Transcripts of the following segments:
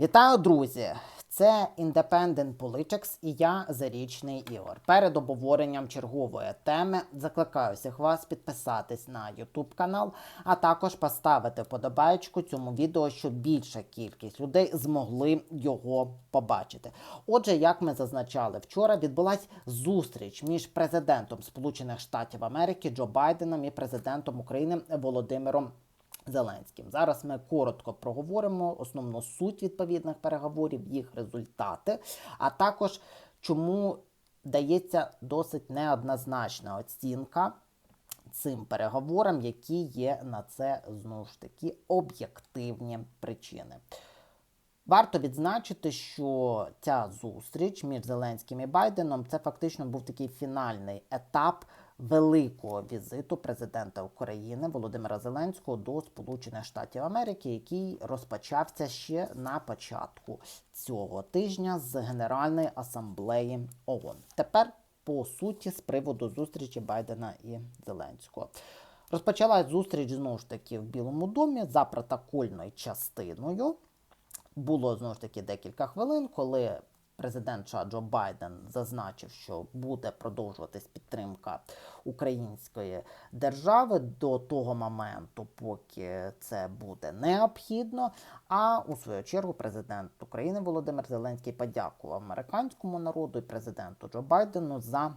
Вітаю, друзі! Це Independent Politics і я Зарічний Ігор. Перед обговоренням чергової теми закликаю всіх вас підписатись на YouTube канал, а також поставити вподобайку цьому відео, щоб більша кількість людей змогли його побачити. Отже, як ми зазначали вчора, відбулась зустріч між президентом Сполучених Штатів Америки Джо Байденом і президентом України Володимиром. Зеленським. Зараз ми коротко проговоримо основну суть відповідних переговорів, їх результати, а також чому дається досить неоднозначна оцінка цим переговорам, які є на це знову ж таки об'єктивні причини. Варто відзначити, що ця зустріч між Зеленським і Байденом це фактично був такий фінальний етап великого візиту президента України Володимира Зеленського до Сполучених Штатів Америки, який розпочався ще на початку цього тижня з Генеральної асамблеї ООН. Тепер по суті з приводу зустрічі Байдена і Зеленського. Розпочалась зустріч знову ж таки в Білому домі за протокольною частиною. Було знову ж таки декілька хвилин, коли президент США Джо Байден зазначив, що буде продовжуватись підтримка української держави до того моменту, поки це буде необхідно. А у свою чергу президент України Володимир Зеленський подякував американському народу і президенту Джо Байдену за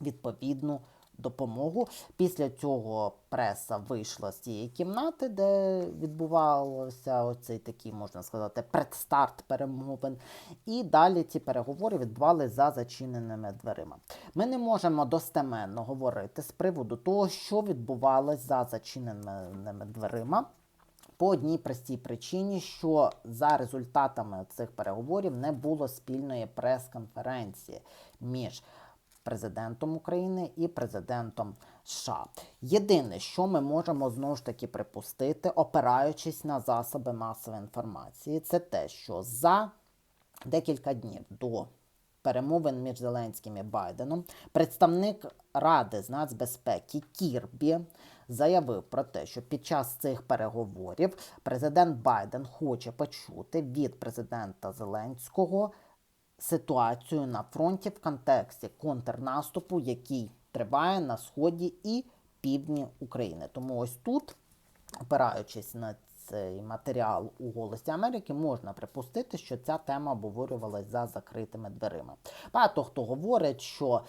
відповідну допомогу. Після цього преса вийшла з цієї кімнати, де відбувався оцей такий, можна сказати, предстарт перемовин. І далі ці переговори відбувалися за зачиненими дверима. Ми не можемо достеменно говорити з приводу того, що відбувалося за зачиненими дверима. По одній простій причині, що за результатами цих переговорів не було спільної прес-конференції між президентом України і президентом США. Єдине, що ми можемо знову ж таки припустити, опираючись на засоби масової інформації, це те, що за декілька днів до перемовин між Зеленським і Байденом представник Ради з нацбезпеки Кірбі заявив про те, що під час цих переговорів президент Байден хоче почути від президента Зеленського ситуацію на фронті в контексті контрнаступу, який триває на сході і півдні України. Тому ось тут, опираючись на цей матеріал у Голосі Америки, можна припустити, що ця тема обговорювалася за закритими дверима. Багато хто говорить, що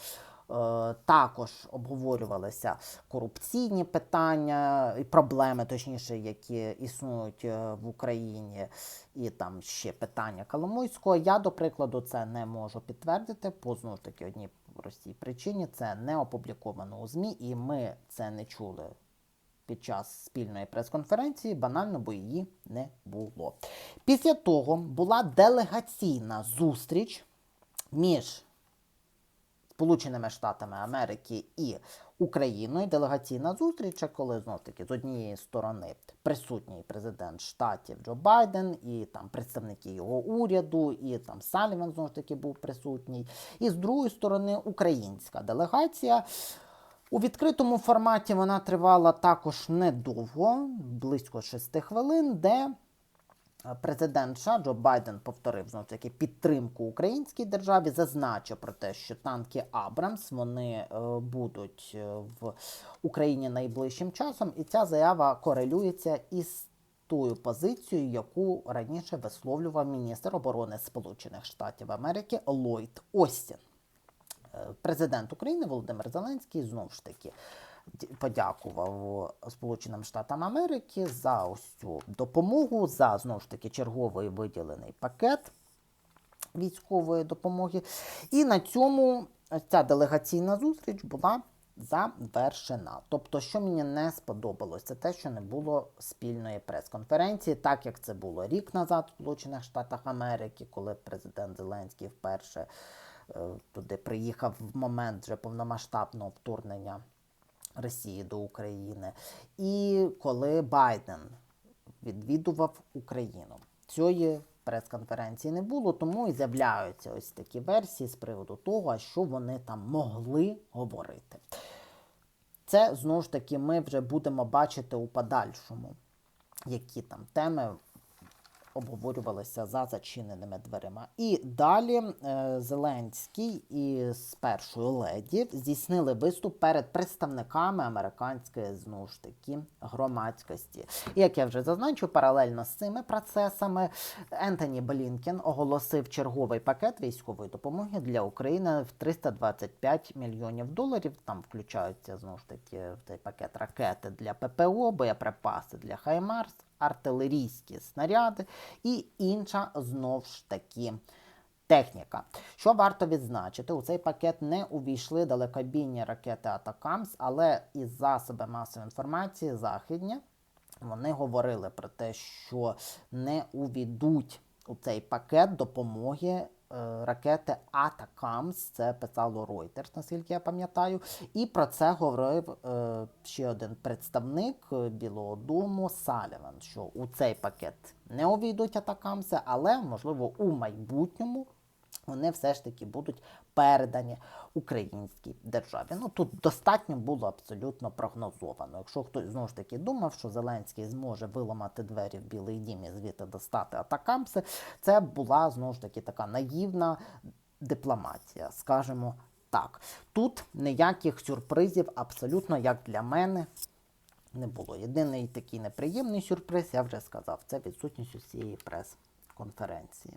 також обговорювалися корупційні питання і проблеми, точніше, які існують е, в Україні, і там ще питання Коломойського. Я, до прикладу, це не можу підтвердити, по знову ж таки одній простій причині це не опубліковано у ЗМІ, і ми це не чули. Під час спільної прес-конференції банально, бо її не було. Після того була делегаційна зустріч між Сполученими Штатами Америки і Україною делегаційна зустріч, коли знов таки з однієї сторони присутній президент штатів Джо Байден, і там представники його уряду, і там Саліван знову ж таки був присутній. І з другої сторони українська делегація. У відкритому форматі вона тривала також недовго, близько 6 хвилин, де Президент США Джо Байден повторив знову таки підтримку українській державі, зазначив про те, що танки Абрамс вони е, будуть е, в Україні найближчим часом, і ця заява корелюється із тою позицією, яку раніше висловлював міністр оборони Сполучених Штатів Америки Ллойд Остін. Е, президент України Володимир Зеленський знову ж таки подякував Сполученим Штатам Америки за ось цю допомогу, за знову ж таки черговий виділений пакет військової допомоги. І на цьому ця делегаційна зустріч була завершена. Тобто, що мені не сподобалося, це те, що не було спільної прес-конференції, так як це було рік назад в Сполучених Штатах Америки, коли президент Зеленський вперше е, туди приїхав в момент вже повномасштабного вторгнення. Росії до України, і коли Байден відвідував Україну. Цієї прес-конференції не було, тому і з'являються ось такі версії з приводу того, що вони там могли говорити. Це знову ж таки ми вже будемо бачити у подальшому, які там теми обговорювалися за зачиненими дверима. І далі е, Зеленський і з першою леді здійснили виступ перед представниками американської знову ж таки громадськості. І як я вже зазначив, паралельно з цими процесами Ентоні Блінкен оголосив черговий пакет військової допомоги для України в 325 мільйонів доларів. Там включаються знову ж таки в цей пакет ракети для ППО, боєприпаси для Хаймарс, артилерійські снаряди і інша знов ж таки. Техніка. Що варто відзначити, у цей пакет не увійшли далекобійні ракети Атакамс, але із засоби масової інформації західні вони говорили про те, що не увійдуть у цей пакет допомоги ракети Атакамс. Це писало Reuters, наскільки я пам'ятаю. І про це говорив е, ще один представник е, Білого Дому Саліван, що у цей пакет не увійдуть Атакамси, але можливо у майбутньому вони все ж таки будуть передані українській державі. Ну тут достатньо було абсолютно прогнозовано. Якщо хтось знову ж таки думав, що Зеленський зможе виламати двері в Білий Дім і звідти достати атакамси, це була знову ж таки така наївна дипломатія, скажімо так. Тут ніяких сюрпризів абсолютно як для мене. Не було. Єдиний такий неприємний сюрприз, я вже сказав, це відсутність усієї прес конференції.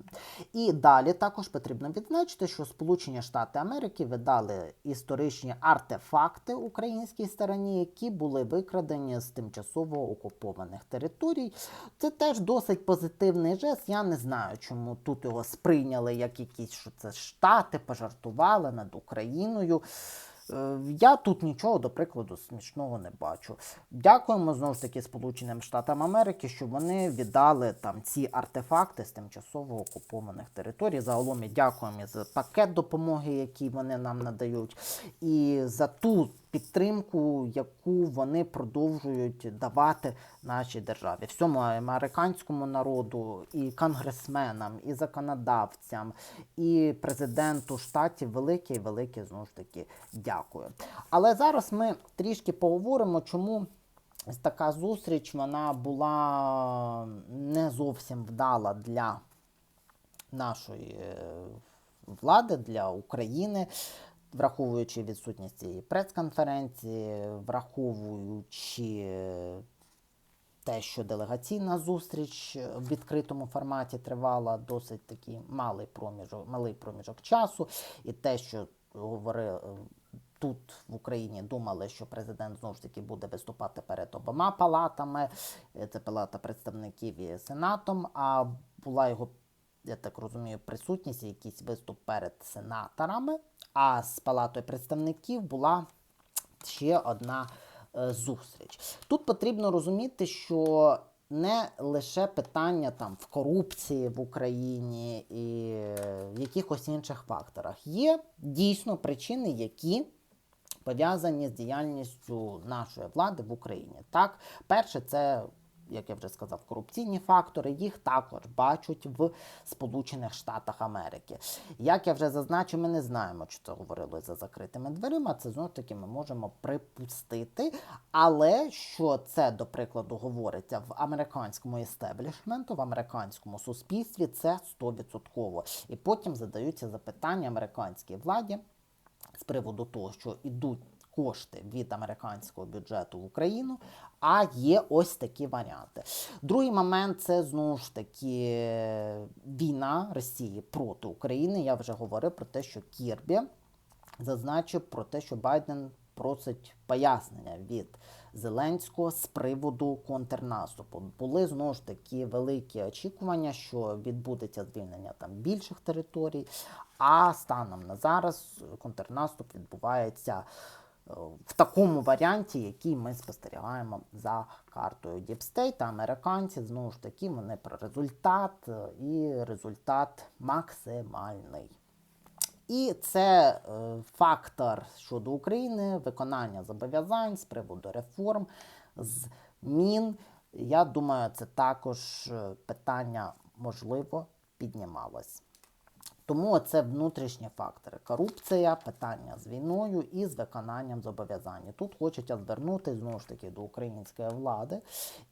І далі також потрібно відзначити, що Сполучені Штати Америки видали історичні артефакти українській стороні, які були викрадені з тимчасово окупованих територій. Це теж досить позитивний жест. Я не знаю, чому тут його сприйняли як якісь, що це штати пожартували над Україною. Е, Я тут нічого, до прикладу, смішного не бачу. Дякуємо знову ж таки Сполученим Штатам Америки, що вони віддали там ці артефакти з тимчасово окупованих територій. Загалом і дякуємо і за пакет допомоги, який вони нам надають, і за ту підтримку, яку вони продовжують давати нашій державі, всьому американському народу, і конгресменам, і законодавцям, і президенту штатів велике велике знову ж таки дякую. Але зараз ми трішки поговоримо, чому. Така зустріч вона була не зовсім вдала для нашої е, влади, для України, враховуючи відсутність цієї прес-конференції, враховуючи те, що делегаційна зустріч в відкритому форматі тривала досить такий малий проміжок, малий проміжок часу, і те, що говорили тут в Україні, думали, що президент знову ж таки буде виступати перед обома палатами, е, це палата представників і сенатом. А була його, я так розумію, присутність, якийсь виступ перед сенаторами. А з палатою представників була ще одна е, зустріч. Тут потрібно розуміти, що не лише питання там в корупції в Україні і е, в якихось інших факторах. Є дійсно причини, які пов'язані з діяльністю нашої влади в Україні. Так, перше, це. Як я вже сказав, корупційні фактори їх також бачать в Сполучених Штатах Америки. Як я вже зазначив, ми не знаємо, чи це говорили за закритими дверима. Це знову ж таки ми можемо припустити. Але що це, до прикладу, говориться в американському істеблішменту, в американському суспільстві, це 100%. І потім задаються запитання американській владі з приводу того, що йдуть кошти від американського бюджету в Україну, а є ось такі варіанти. Другий момент це знову ж таки війна Росії проти України. Я вже говорив про те, що Кірбі зазначив про те, що Байден просить пояснення від Зеленського з приводу контрнаступу. Були знову ж таки великі очікування, що відбудеться звільнення там більших територій. А станом на зараз контрнаступ відбувається в такому варіанті, який ми спостерігаємо за картою Діпстейт. А американці знову ж таки вони про результат е, і результат максимальний. І це е, фактор щодо України, виконання зобов'язань з приводу реформ, змін. Я думаю, це також е, питання можливо піднімалось. Тому це внутрішні фактори: корупція, питання з війною і з виконанням зобов'язань. Тут хочеться звернутися знову ж таки до української влади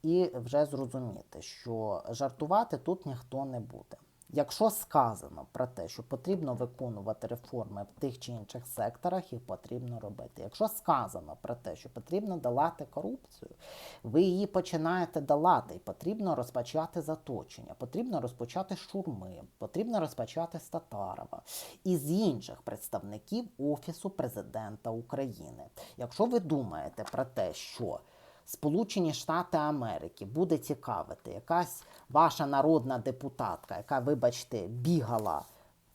і вже зрозуміти, що жартувати тут ніхто не буде. Якщо сказано про те, що потрібно виконувати реформи в тих чи інших секторах, їх потрібно робити. Якщо сказано про те, що потрібно долати корупцію, ви її починаєте долати, і потрібно розпочати заточення, потрібно розпочати шурми, потрібно розпочати з Татарова і з інших представників Офісу президента України. Якщо ви думаєте про те, що Сполучені Штати Америки буде цікавити якась ваша народна депутатка, яка, вибачте, бігала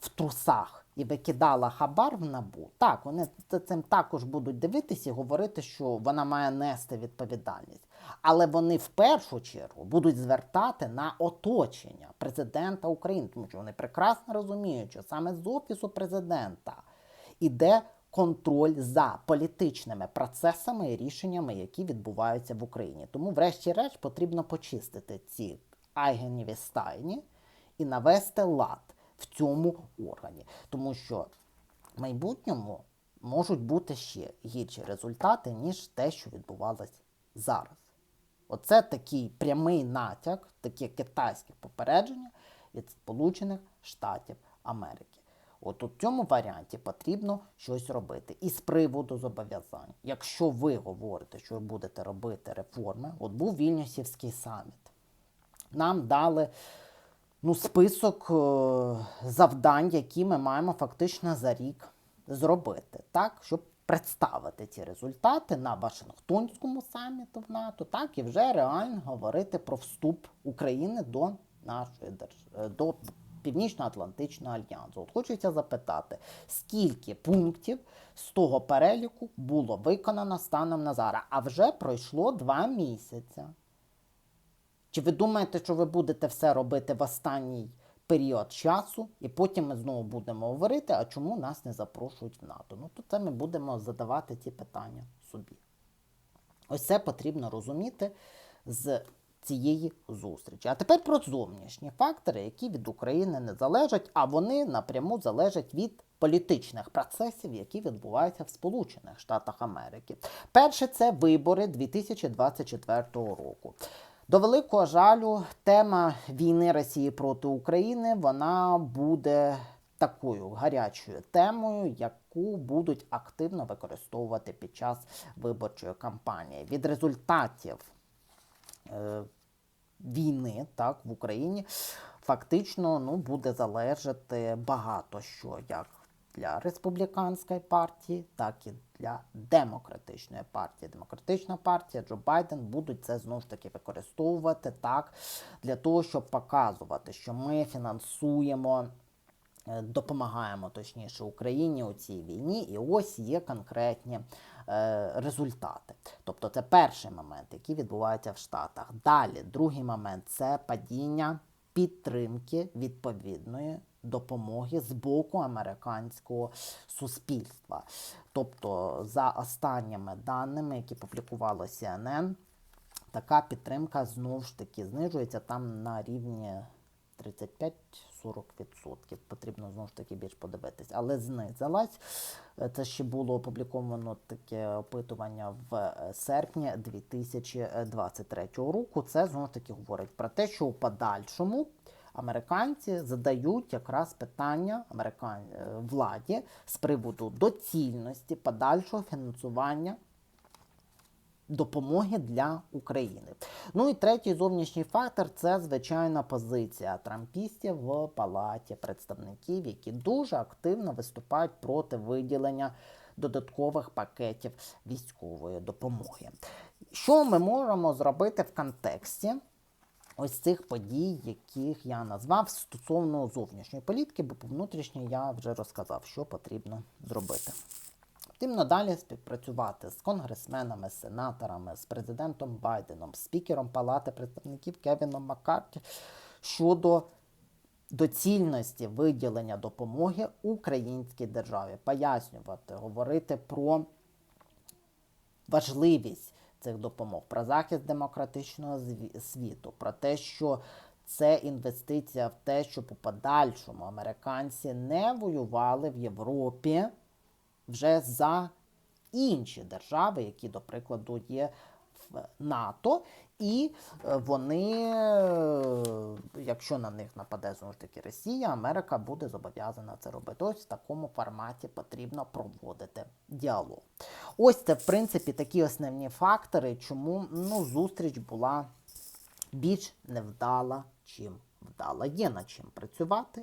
в трусах і викидала хабар в набу. Так, вони за цим також будуть дивитися і говорити, що вона має нести відповідальність. Але вони в першу чергу будуть звертати на оточення президента України, тому що вони прекрасно розуміють, що саме з офісу президента іде контроль за політичними процесами і рішеннями, які відбуваються в Україні. Тому, врешті-решт, потрібно почистити ці айгеніві стайні і навести лад в цьому органі. Тому що в майбутньому можуть бути ще гірші результати, ніж те, що відбувалось зараз. Оце такий прямий натяк, таке китайське попередження від Сполучених Штатів Америки. От у цьому варіанті потрібно щось робити. І з приводу зобов'язань. Якщо ви говорите, що будете робити реформи, от був Вільнюсівський саміт. Нам дали ну, список е, завдань, які ми маємо фактично за рік зробити, так, щоб представити ці результати на Вашингтонському саміту в НАТО, так і вже реально говорити про вступ України до нашої держави. Північно-Атлантичного альянсу. От хочеться запитати, скільки пунктів з того переліку було виконано станом на зараз? А вже пройшло два місяці. Чи ви думаєте, що ви будете все робити в останній період часу, і потім ми знову будемо говорити, а чому нас не запрошують в НАТО? Ну, то це ми будемо задавати ці питання собі. Ось це потрібно розуміти з цієї зустрічі. А тепер про зовнішні фактори, які від України не залежать, а вони напряму залежать від політичних процесів, які відбуваються в Сполучених Штатах Америки. Перше це вибори 2024 року. До великого жалю, тема війни Росії проти України вона буде такою гарячою темою, яку будуть активно використовувати під час виборчої кампанії. Від результатів е, війни так, в Україні фактично ну, буде залежати багато що як для республіканської партії, так і для демократичної партії. Демократична партія Джо Байден будуть це знову ж таки використовувати так для того, щоб показувати, що ми фінансуємо. Е, допомагаємо точніше Україні у цій війні, і ось є конкретні результати. Тобто це перший момент, який відбувається в Штатах. Далі, другий момент це падіння підтримки відповідної допомоги з боку американського суспільства. Тобто, за останніми даними, які публікувало CNN, така підтримка знову ж таки знижується там на рівні 35-40%. Потрібно знову ж таки більш подивитись. Але знизилась. Це ще було опубліковано таке опитування в серпні 2023 року. Це знову ж таки говорить про те, що у подальшому. Американці задають якраз питання американ... владі з приводу доцільності подальшого фінансування допомоги для України. Ну і третій зовнішній фактор це звичайна позиція трампістів в палаті представників, які дуже активно виступають проти виділення додаткових пакетів військової допомоги. Що ми можемо зробити в контексті? Ось цих подій, яких я назвав стосовно зовнішньої політики, бо по внутрішній я вже розказав, що потрібно зробити. Потрібно далі співпрацювати з конгресменами, сенаторами, з президентом Байденом, спікером Палати представників Кевіном Маккарті щодо доцільності виділення допомоги українській державі, пояснювати, говорити про важливість цих допомог, про захист демократичного світу, про те, що це інвестиція в те, щоб у подальшому американці не воювали в Європі вже за інші держави, які, до прикладу, є в НАТО, і е, вони, е, якщо на них нападе знову ж таки Росія, Америка буде зобов'язана це робити. Ось в такому форматі потрібно проводити діалог. Ось це, в принципі, такі основні фактори, чому ну, зустріч була більш невдала, чим вдала. Є над чим працювати,